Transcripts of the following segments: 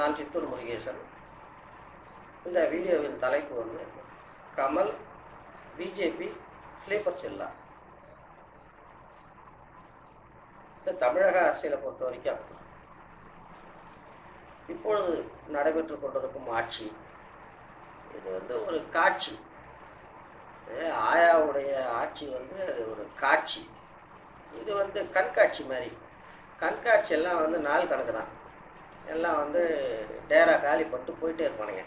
நான் சித்தூர் முருகேசன். இந்த வீடியோவின் தலைப்பு வந்து கமல் பிஜேபி ஸ்லீப்பர் செல்லா. இந்த தமிழக அரசியலை பொறுத்த வரைக்கும் இப்பொழுது நடைபெற்று கொண்டிருக்கும் ஆட்சி இது வந்து ஒரு காட்சி. ஆயாவுடைய ஆட்சி வந்து அது ஒரு காட்சி. இது வந்து கண்காட்சி மாதிரி. கண்காட்சி எல்லாம் வந்து நாள் கணக்கு தான். எல்லாம் வந்து டேரா காலி பட்டு போயிட்டே இருப்பானுங்க.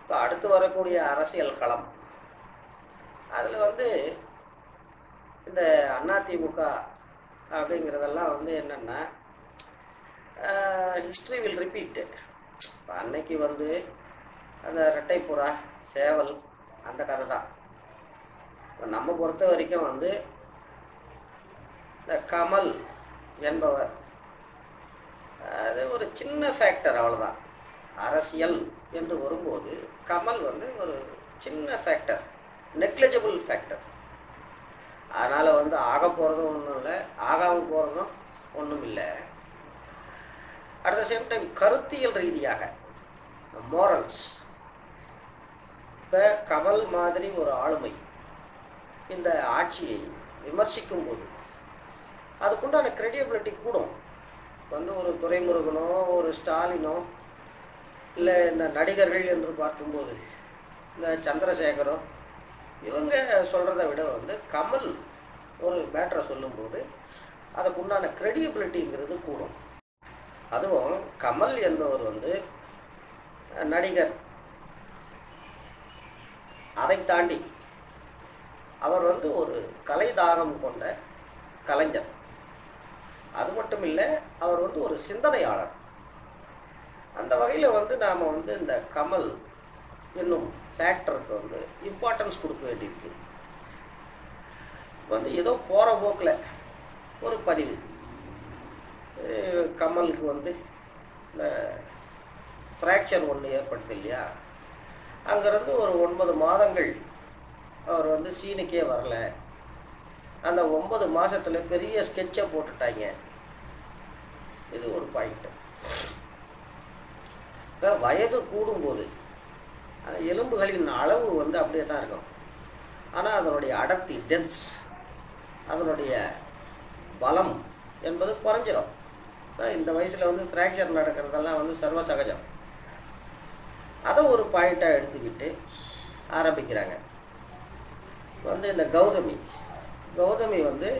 இப்போ அடுத்து வரக்கூடிய அரசியல் களம். அதில் வந்து இந்த அதிமுக அப்படிங்கிறதெல்லாம் வந்து என்னென்னா ஹிஸ்ட்ரி வில் ரிப்பீட்டு இப்போ அன்னைக்கு வந்து அந்த ரெட்டைப்புறா சேவல் அந்த கதை தான். இப்போ நம்ம பொறுத்த வரைக்கும் வந்து இந்த கமல் என்பவர் அது ஒரு சின்ன ஃபேக்டர் அவ்வளோதான் அரசியல் என்று வரும்போது கமல் வந்து ஒரு சின்ன ஃபேக்டர் நெக்லஜபிள் ஃபேக்டர் அதனால் வந்து ஆக போகிறதும் ஒன்றும் இல்லை ஆகாமல் போகிறதும் ஒன்றும் இல்லை. அட் த சேம் டைம் கருத்தியல் ரீதியாக மோரல்ஸ் இப்போ கமல் மாதிரி ஒரு ஆளுமை இந்த ஆட்சியை விமர்சிக்கும் போது அதுக்குண்டான கிரெடிபிலிட்டி கூடும். வந்து ஒரு துறைமுருகனோ ஒரு ஸ்டாலினோ இல்லை இந்த நடிகர்கள் என்று பார்க்கும்போது இந்த சந்திரசேகரோ இவங்க சொல்கிறத விட வந்து கமல் ஒரு மேட்ரை சொல்லும்போது அதுக்குண்டான க்ரெடிபிலிட்டிங்கிறது கூடும். அதுவும் கமல் என்பவர் வந்து நடிகர். அதை தாண்டி அவர் வந்து ஒரு கலை தாகம் கொண்ட கலைஞர். அது மட்டும் இல்லை அவர் வந்து ஒரு சிந்தனையாளர். அந்த வகையில் வந்து நாம் வந்து இந்த கமல் என்னும் ஃபேக்டருக்கு வந்து இம்பார்ட்டன்ஸ் கொடுக்க வேண்டியிருக்கு. வந்து ஏதோ போகிற போக்கில் ஒரு பதிவு. கமலுக்கு வந்து இந்த ஃப்ராக்சர் ஒன்று ஏற்படுது இல்லையா? அங்கேருந்து ஒரு ஒன்பது மாதங்கள் அவர் வந்து சீனுக்கே வரல. அந்த ஒன்பது மாதத்தில் பெரிய ஸ்கெட்சை போட்டுட்டாங்க. இது ஒரு பாயிண்ட்டு இப்போ வயது கூடும்போது அந்த எலும்புகளின் அளவு வந்து அப்படியே தான் இருக்கும். ஆனால் அதனுடைய அடர்த்தி டென்ஸ் அதனுடைய பலம் என்பது குறைஞ்சிடும் இந்த வயசில் வந்து ஃப்ராக்சர் நடக்கிறதெல்லாம் வந்து சர்வசகஜம். அதை ஒரு பாயிண்ட்டாக எடுத்துக்கிட்டு ஆரம்பிக்கிறாங்க. வந்து இந்த கௌதமி. கௌதமி வந்து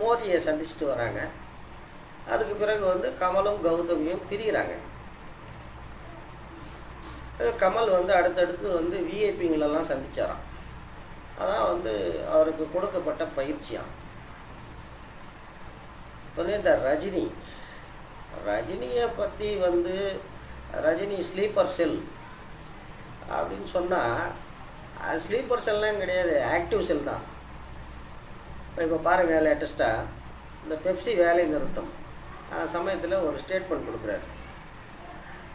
மோதியை சந்திச்சுட்டு வராங்க. அதுக்கு பிறகு வந்து கமலும் கௌதமியும் பிரிகிறாங்க கமல் வந்து அடுத்தடுத்து வந்து விஐபிங்களெல்லாம் சந்திச்சாராம். அதான் வந்து அவருக்கு கொடுக்கப்பட்ட பயிற்சியாம். வந்து இந்த ரஜினி. ரஜினியை பற்றி வந்து ரஜினி ஸ்லீப்பர் செல் அப்படின்னு சொன்னால் ஸ்லீப்பர் செல்லாம் கிடையாது ஆக்டிவ் செல் தான். இப்போ இப்போ பாருங்கள் லேட்டஸ்ட்டாக இந்த பெப்சி வேலை நிறுத்தம். சமயத்தில் ஒரு ஸ்டேட்மெண்ட் கொடுக்குறாரு.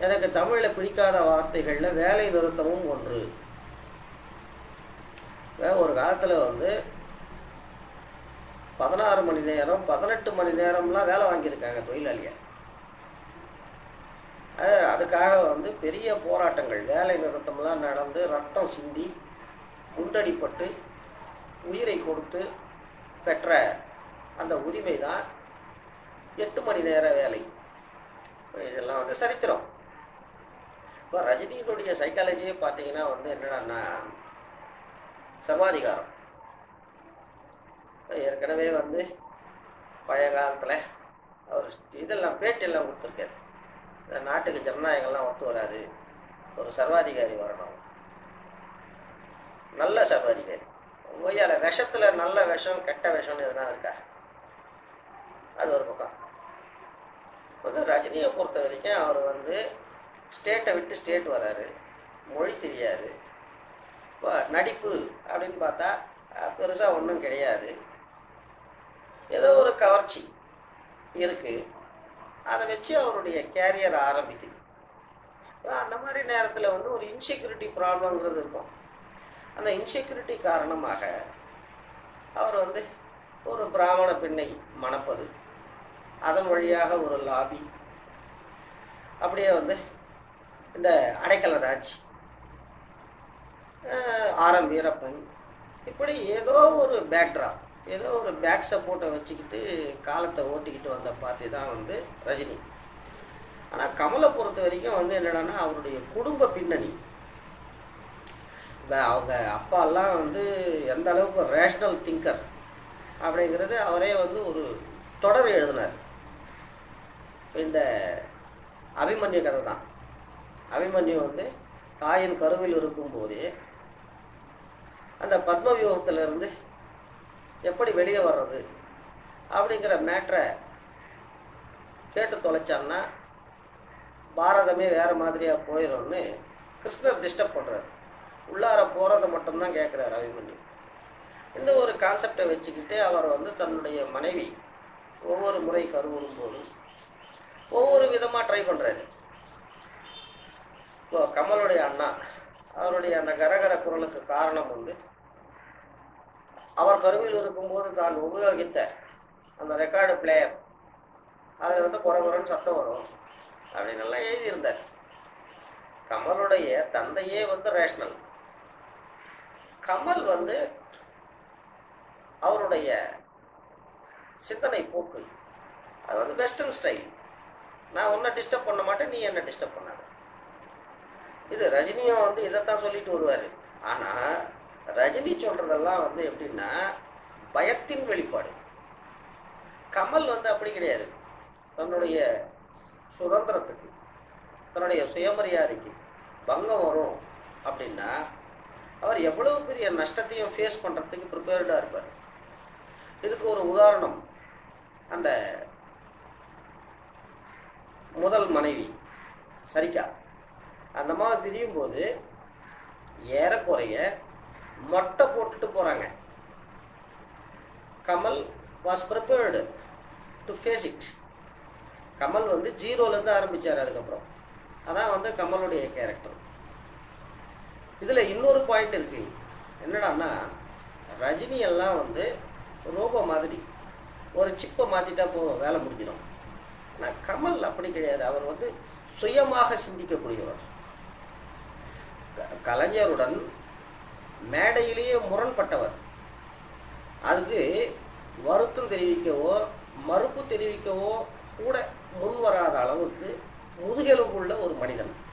எனக்கு தமிழில் பிடிக்காத வார்த்தைகளில் வேலை நிறுத்தமும் ஒன்று. ஒரு காலத்தில் வந்து பதினாறு மணி நேரம் பதினெட்டு மணி நேரம்லாம் வேலை வாங்கியிருக்காங்க தொழிலாளியை அதுக்காக வந்து பெரிய போராட்டங்கள். வேலை நிறுத்தம்லாம் நடந்து ரத்தம் சிந்தி குண்டடிப்பட்டு உயிரை கொடுத்து பெற்ற அந்த உரிமை தான் எட்டு மணி நேர வேலை. இதெல்லாம் வந்து சரித்திரம். இப்போ ரஜினியினுடைய சைக்காலஜியே பார்த்தீங்கன்னா வந்து என்னடான்னா சர்வாதிகாரம். ஏற்கனவே வந்து பழைய காலத்தில் அவர் இதெல்லாம் பேட்டெல்லாம் கொடுத்துருக்காரு. இந்த நாட்டுக்கு ஜனநாயகம்லாம் ஒத்து வராது. ஒரு சர்வாதிகாரி வரணும். நல்ல சர்வாதிகாரி. ஒய்யால விஷத்தில் நல்ல விஷம் கெட்ட விஷம்னு எதுனா இருக்கா? அது ஒரு பக்கம். வந்து ரஜினியை பொறுத்த வரைக்கும் அவர் வந்து ஸ்டேட்டை விட்டு ஸ்டேட் வராரு. மொழி தெரியாது. இப்போ நடிப்பு அப்படின்னு பார்த்தா பெருசாக ஒன்றும் கிடையாது. ஏதோ ஒரு கவர்ச்சி இருக்குது அதை வச்சு அவருடைய கேரியர் ஆரம்பிக்குது. அந்த மாதிரி நேரத்தில் வந்து ஒரு இன்செக்யூரிட்டி ப்ராப்ளங்கிறது இருக்கும். அந்த இன்செக்யூரிட்டி காரணமாக அவர் வந்து ஒரு பிராமண பெண்ணை மணப்பது. அதன் வழியாக ஒரு லாபி. அப்படியே வந்து இந்த அடைக்கல ராஜ் ஆரம் வீரப்பன் இப்படி ஏதோ ஒரு பேக்ட்ராப் ஏதோ ஒரு பேக் சப்போர்ட்டை வச்சுக்கிட்டு காலத்தை ஓட்டிக்கிட்டு வந்த பார்ட்டி தான் வந்து ரஜினி. ஆனால் கமலை பொறுத்த வரைக்கும் வந்து என்னென்னா அவருடைய குடும்ப பின்னணி அவங்க அப்பாலாம் வந்து எந்த அளவுக்கு ரேஷ்னல் திங்கர் அப்படிங்கிறது அவரே வந்து ஒரு தொடர் எழுதினார். இந்த அபிமன்யு கதை தான். அபிமன்யு வந்து தாயின் கருவில் இருக்கும்போதே அந்த பத்ம வியூகத்துல இருந்து எப்படி வெளியே வர்றது அப்படிங்கிற மேட்ரை கேட்டு தொலைச்சான்னா பாரதமே வேறு மாதிரியாக போயிடும்னு கிருஷ்ணர் டிஸ்டர்ப் பண்ணுறாரு உள்ளார போறதை மட்டும்தான் கேட்குறாரு அபிமன்யு இந்த ஒரு கான்செப்டை வச்சுக்கிட்டு அவர் வந்து தன்னுடைய மனைவி ஒவ்வொரு முறை கருவுறும் போதும் ஒவ்வொரு விதமா ட்ரை பண்றாரு. இப்போ கமலுடைய அண்ணா அவருடைய அந்த கரகர குரலுக்கு காரணம் உண்டு. அவர் கருவில் இருக்கும்போது தான் உபயோகித்த அந்த ரெக்கார்டு பிளேயர் அதில் வந்து குறை சத்தம் வரும் அப்படின்னு எல்லாம் எழுதியிருந்தார். கமலுடைய தந்தையே வந்து ரேஷனல் கமல் வந்து அவருடைய சிந்தனை போக்கு. அது வந்து வெஸ்டர்ன் ஸ்டைல். நான் ஒன்றை டிஸ்டர்ப் பண்ண மாட்டேன் நீ என்ன டிஸ்டர்ப் பண்ணாத. இது ரஜினியும் வந்து இதைத்தான் சொல்லிட்டு வருவார். ஆனால் ரஜினி சொல்றதெல்லாம் வந்து எப்படின்னா பயத்தின் வெளிப்பாடு. கமல் வந்து அப்படி கிடையாது. தன்னுடைய சுதந்திரத்துக்கு தன்னுடைய சுயமரியாதைக்கு பங்கம் வரும் அப்படின்னா அவர் எவ்வளவு பெரிய நஷ்டத்தையும் ஃபேஸ் பண்ணுறதுக்கு ப்ரிப்பேர்டாக இருப்பார். இதுக்கு ஒரு உதாரணம். அந்த முதல் மனைவி சரிக்கா. அந்த மாதிரி பிரியும் போது ஏறக்குறைய மொட்டை போட்டுட்டு போகிறாங்க Kamal was prepared to face it Kamal வந்து ஜீரோலேருந்து ஆரம்பித்தார் அதுக்கப்புறம். அதான் வந்து கமலுடைய கேரக்டர் இதில் இன்னொரு பாயிண்ட் இருக்கு. என்னடான்னா ரஜினி எல்லாம் வந்து ரோபோ மாதிரி ஒரு சிப்பை மாற்றிட்டா போதும் வேலை முடிஞ்சிடும். ஆனால் கமல் அப்படி கிடையாது. அவர் வந்து சுயமாக சிந்திக்கக்கூடியவர். க- கலைஞருடன் மேடையிலேயே முரண்பட்டவர். அதுக்கு வருத்தம் தெரிவிக்கவோ மறுப்பு தெரிவிக்கவோ கூட முன் வராத அளவுக்கு முதுகெலும்புள்ள ஒரு மனிதன்.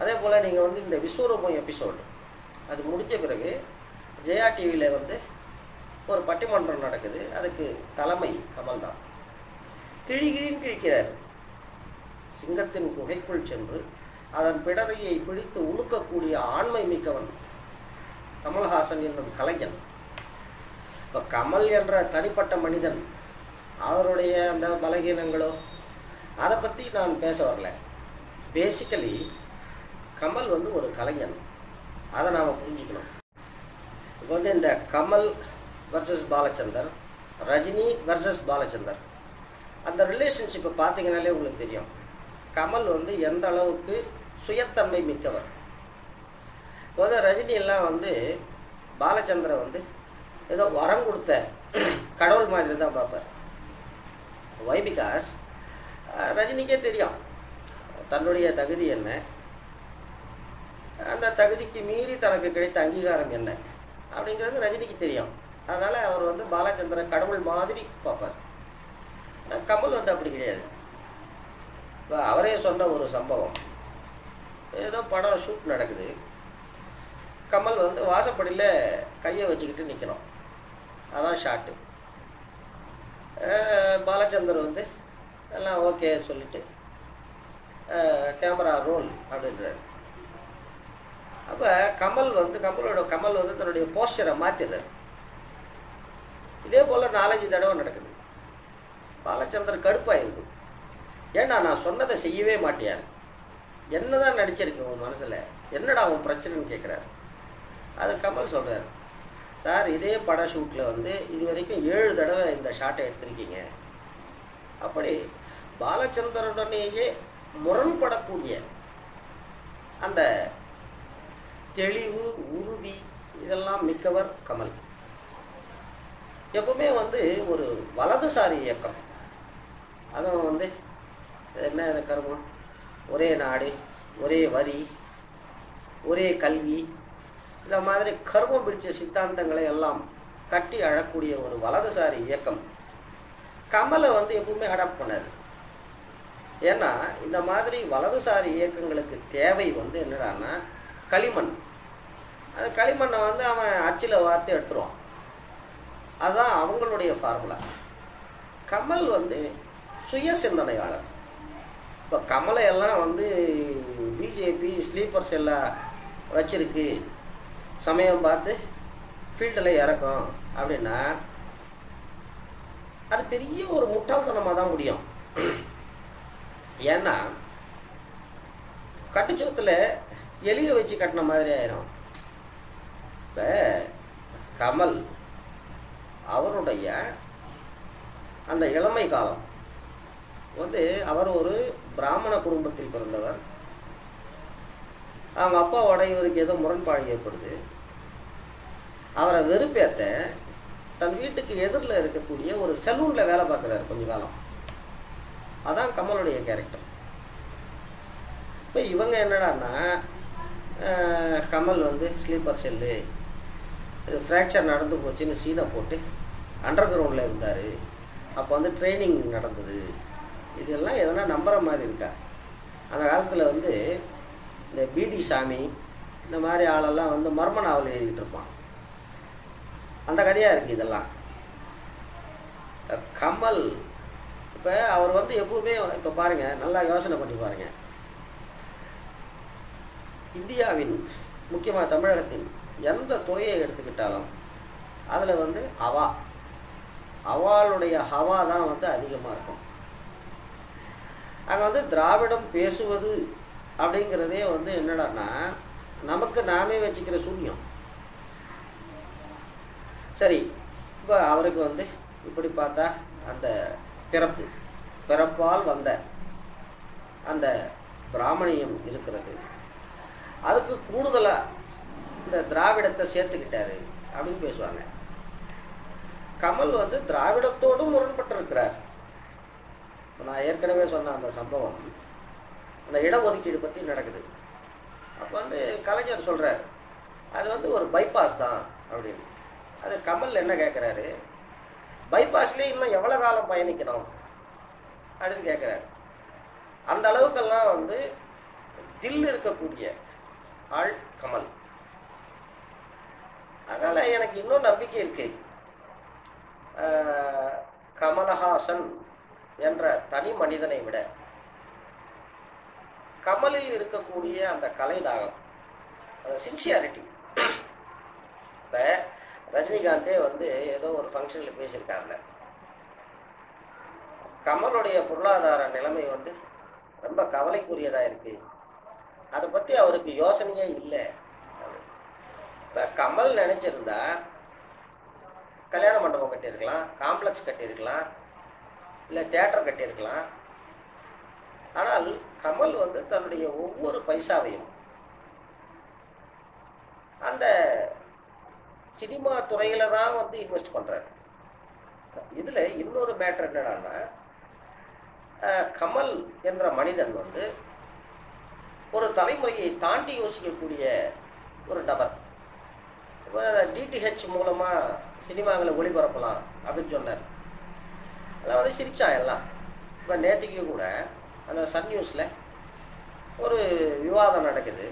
அதே போல் நீங்கள் வந்து இந்த விஸ்வரூபம் எபிசோடு அது முடிஞ்ச பிறகு ஜெயா டிவியில் வந்து ஒரு பட்டிமன்றம் நடக்குது. அதுக்கு தலைமை கமல் தான் கிழிகிழின்னு கிழிக்கிறார். சிங்கத்தின் குகைக்குள் சென்று அதன் பிடரையை பிடித்து உழுக்கக்கூடிய ஆண்மை மிக்கவன் கமல்ஹாசன் என்னும் கலைஞன். இப்போ கமல் என்ற தனிப்பட்ட மனிதன் அவருடைய அந்த பலகீனங்களோ அதை பற்றி நான் பேச வரல. பேசிக்கலி கமல் வந்து ஒரு கலைஞன். அதை நாம் புரிஞ்சுக்கணும். இப்போ வந்து இந்த கமல் வர்சஸ் பாலச்சந்தர் ரஜினி வர்சஸ் பாலச்சந்தர். அந்த ரிலேஷன்ஷிப்பை பார்த்தீங்கனாலே உங்களுக்கு தெரியும். கமல் வந்து எந்த அளவுக்கு சுயத்தன்மை மிக்கவர். இப்போ வந்து ரஜினியெல்லாம் வந்து பாலச்சந்திரன் வந்து ஏதோ வரம் கொடுத்த கடவுள் மாதிரி தான் பார்ப்பார். வை பிகாஸ் ரஜினிக்கே தெரியும். தன்னுடைய தகுதி என்ன? அந்த தகுதிக்கு மீறி தனக்கு கிடைத்த அங்கீகாரம் என்ன? அப்படிங்கிறது ரஜினிக்கு தெரியும். அதனால் அவர் வந்து பாலச்சந்திரன் கடவுள் மாதிரி பார்ப்பார். கமல் வந்து அப்படி கிடையாது. இப்போ அவரே சொன்ன ஒரு சம்பவம். ஏதோ படம் ஷூட் நடக்குது. கமல் வந்து வாசப்படியில் கையை வச்சுக்கிட்டு நிற்கணும் அதான் ஷாட்டு பாலச்சந்தர் வந்து எல்லாம் ஓகே சொல்லிட்டு கேமரா ரோல் அப்படின்றாரு. அப்போ கமல் வந்து கமலோட கமல் வந்து தன்னுடைய போஸ்டரை மாற்றிடுறாரு இதே போல் நாலஞ்சு தடவை நடக்குது. பாலச்சந்தர் கடுப்பாயிருக்கு. ஏன்னா நான் சொன்னதை செய்யவே மாட்டியார். என்னதான் நடிச்சிருக்கேன் உன் மனசில்? என்னடா உன் பிரச்சனைன்னு கேட்குறாரு அது கமல் சொல்கிறார் சார் இதே பட ஷூட்டில் வந்து இது வரைக்கும் ஏழு தடவை இந்த ஷாட்டை எடுத்திருக்கீங்க. அப்படி பாலச்சந்தருடனேயே முரண்படக்கூடிய அந்த தெளிவு உறுதி இதெல்லாம் மிக்கவர் கமல். எப்பவுமே வந்து ஒரு வலதுசாரி இயக்கம். அதுவும் வந்து என்ன இந்த ஒரே நாடு ஒரே வரி ஒரே கல்வி இந்த மாதிரி கர்மம் பிடிச்ச சித்தாந்தங்களை எல்லாம் கட்டி அழக்கூடிய ஒரு வலதுசாரி இயக்கம். கமலை வந்து எப்பவுமே அடாப்ட் பண்ணாது ஏன்னா இந்த மாதிரி வலதுசாரி இயக்கங்களுக்கு தேவை வந்து என்னடான்னா களிமண். அந்த களிமண்ணை வந்து அவன் அச்சில் வார்த்து எடுத்துருவான். அதுதான் அவங்களுடைய ஃபார்முலா கமல் வந்து சுய சிந்தனையாளர் இப்போ கமலை எல்லாம் வந்து பிஜேபி ஸ்லீப்பர்ஸ் எல்லாம் வச்சிருக்கு. சமயம் பார்த்து ஃபீல்டில் இறக்கும் அப்படின்னா அது பெரிய ஒரு முட்டாள்தனமாக தான் முடியும். ஏன்னா கட்டுச்சோத்தில் எலிய வச்சு கட்டின மாதிரி ஆயிரும். இப்போ கமல் அவருடைய அந்த இளமை காலம். வந்து அவர் ஒரு பிராமண குடும்பத்தில் பிறந்தவர். அவங்க அப்பாவோட இவருக்கு ஏதோ முரண்பாடு ஏற்படுது. அவரை வெறுப்பேத்த தன் வீட்டுக்கு எதிரில் இருக்கக்கூடிய ஒரு செலூனில் வேலை பார்க்குறாரு கொஞ்ச காலம். அதான் கமலுடைய கேரக்டர் இப்போ இவங்க என்னடான்னா கமல் வந்து ஸ்லீப்பர் செல்லு இது ஃப்ராக்சர் நடந்து போச்சுன்னு சீனை போட்டு அண்டர் கிரவுண்டில் இருந்தார். அப்போ வந்து ட்ரைனிங் நடந்தது. இதெல்லாம் எதனா நம்புகிற மாதிரி இருக்கா? அந்த காலத்தில் வந்து இந்த பிடி சாமி இந்த மாதிரி ஆளெல்லாம் வந்து மர்ம நாவல் எழுதிக்கிட்டு இருப்பான். அந்த கதையாக இருக்குது இதெல்லாம். கமல் இப்போ அவர் வந்து எப்பவுமே இப்போ பாருங்கள் நல்லா யோசனை பண்ணி பாருங்கள் இந்தியாவின் முக்கியமாக தமிழகத்தின் எந்த துறையை எடுத்துக்கிட்டாலும் அதில் வந்து அவா அவாளுடைய ஹவா தான் வந்து அதிகமாக இருக்கும். அங்கே வந்து திராவிடம் பேசுவது அப்படிங்கிறதே வந்து என்னடான்னா நமக்கு நாமே வச்சுக்கிற சூன்யம். சரி இப்போ அவருக்கு வந்து இப்படி பார்த்தா அந்த பிறப்பு பிறப்பால் வந்த அந்த பிராமணியம் இருக்கிறது. அதுக்கு கூடுதலாக இந்த திராவிடத்தை சேர்த்துக்கிட்டாரு அப்படின்னு பேசுவாங்க. கமல் வந்து திராவிடத்தோடும் முரண்பட்டிருக்கிறார். நான் ஏற்கனவே சொன்ன அந்த சம்பவம் அந்த இடஒதுக்கீடு பற்றி நடக்குது. அப்போ வந்து கலைஞர் சொல்கிறார் அது வந்து ஒரு பைபாஸ் தான் அப்படின்னு. அது கமல் என்ன கேட்குறாரு பைபாஸ்லேயே இன்னும் எவ்வளோ காலம் பயணிக்கணும் அப்படின்னு கேட்குறாரு அந்த அளவுக்கெல்லாம் வந்து தில் இருக்கக்கூடிய ஆள் கமல். அதனால் எனக்கு இன்னும் நம்பிக்கை இருக்கு. கமலஹாசன் என்ற தனி மனிதனை விட கமலில் இருக்கக்கூடிய அந்த கலைதாகம் அந்த சின்சியாரிட்டி இப்போ ரஜினிகாந்தே வந்து ஏதோ ஒரு ஃபங்க்ஷனில் பேசியிருக்காருல. கமலுடைய பொருளாதார நிலைமை வந்து ரொம்ப கவலைக்குரியதாக இருக்கு. அதை பற்றி அவருக்கு யோசனையே இல்லை. இப்போ கமல் நினச்சிருந்தா கல்யாண மண்டபம் கட்டியிருக்கலாம் காம்ப்ளெக்ஸ் கட்டியிருக்கலாம் இல்லை தேட்டர் கட்டியிருக்கலாம். ஆனால் கமல் வந்து தன்னுடைய ஒவ்வொரு பைசாவையும் அந்த சினிமா துறையில தான் வந்து இன்வெஸ்ட் பண்ணுறாரு இதில் இன்னொரு மேட்டர் என்னடான்னா கமல் என்ற மனிதன் வந்து ஒரு தலைமுறையை தாண்டி யோசிக்கக்கூடிய ஒரு நபர். இப்போ டிடிஹெச் மூலமா சினிமாங்களை ஒளிபரப்பலாம் அப்படின்னு சொன்னார். அதாவது சிரிச்சா எல்லாம். இப்போ நேற்றுக்கு கூட அந்த சன் நியூஸில் ஒரு விவாதம் நடக்குது.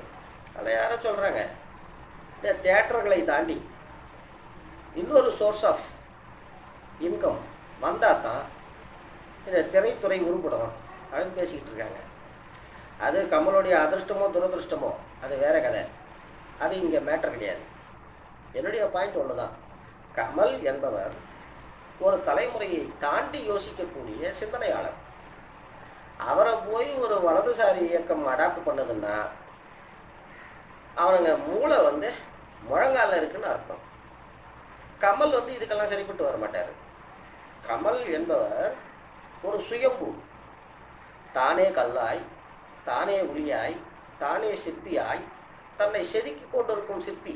அதில் யாரோ சொல்கிறாங்க இந்த தேட்டர்களை தாண்டி இன்னொரு சோர்ஸ் ஆஃப் இன்கம் வந்தால் தான் இந்த திரைத்துறை உருப்படணும் அப்படின்னு பேசிக்கிட்டு இருக்காங்க. அது கமலுடைய அதிர்ஷ்டமோ துரதிருஷ்டமோ அது வேற கதை. அது இங்கே மேட்டர் கிடையாது. என்னுடைய பாயிண்ட் ஒன்று தான் கமல் என்பவர் ஒரு தலைமுறையை தாண்டி யோசிக்கக்கூடிய சிந்தனையாளர். அவரை போய் ஒரு வலதுசாரி இயக்கம் அடாப்ட் பண்ணதுன்னா அவனுங்க மூளை வந்து முழங்கால இருக்குன்னு அர்த்தம். கமல் வந்து இதுக்கெல்லாம் சரிப்பட்டு வர மாட்டார். கமல் என்பவர் ஒரு சுயம்பு. தானே கல்லாய் தானே ஒளியாய் தானே சிற்பியாய் தன்னை செதுக்கி கொண்டிருக்கும் சிற்பி.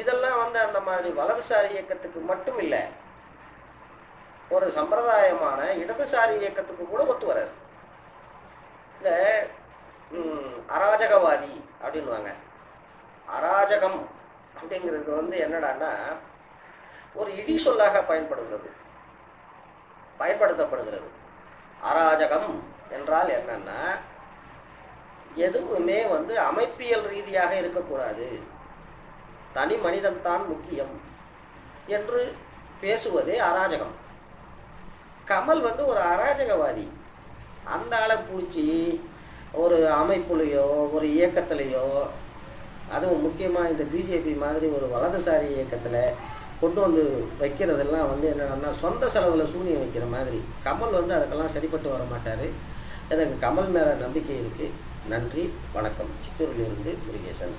இதெல்லாம் வந்து அந்த மாதிரி வலதுசாரி இயக்கத்துக்கு மட்டும் இல்லை ஒரு சம்பிரதாயமான இடதுசாரி இயக்கத்துக்கு கூட ஒத்து வராது. இந்த அராஜகவாதி அப்படின்னுவாங்க. அராஜகம் அப்படிங்கிறது வந்து என்னடான்னா ஒரு இடி சொல்லாக பயன்படுகிறது. பயன்படுத்தப்படுகிறது. அராஜகம் என்றால் என்னன்னா எதுவுமே வந்து அமைப்பியல் ரீதியாக இருக்கக்கூடாது. தனி மனிதன் தான் முக்கியம் என்று பேசுவதே அராஜகம். கமல் வந்து ஒரு அராஜகவாதி. அந்த ஆளை பிடிச்சி ஒரு அமைப்புலையோ ஒரு இயக்கத்துலேயோ அதுவும் முக்கியமாக இந்த பிஜேபி மாதிரி ஒரு வலதுசாரி இயக்கத்தில் கொண்டு வந்து வைக்கிறதெல்லாம் வந்து என்னென்னா சொந்த செலவில் சூனியம் வைக்கிற மாதிரி. கமல் வந்து அதுக்கெல்லாம் சரிப்பட்டு வர மாட்டார் எனக்கு கமல் மேலே நம்பிக்கை இருக்குது நன்றி வணக்கம். சித்தூரிலிருந்து முருகேசன்.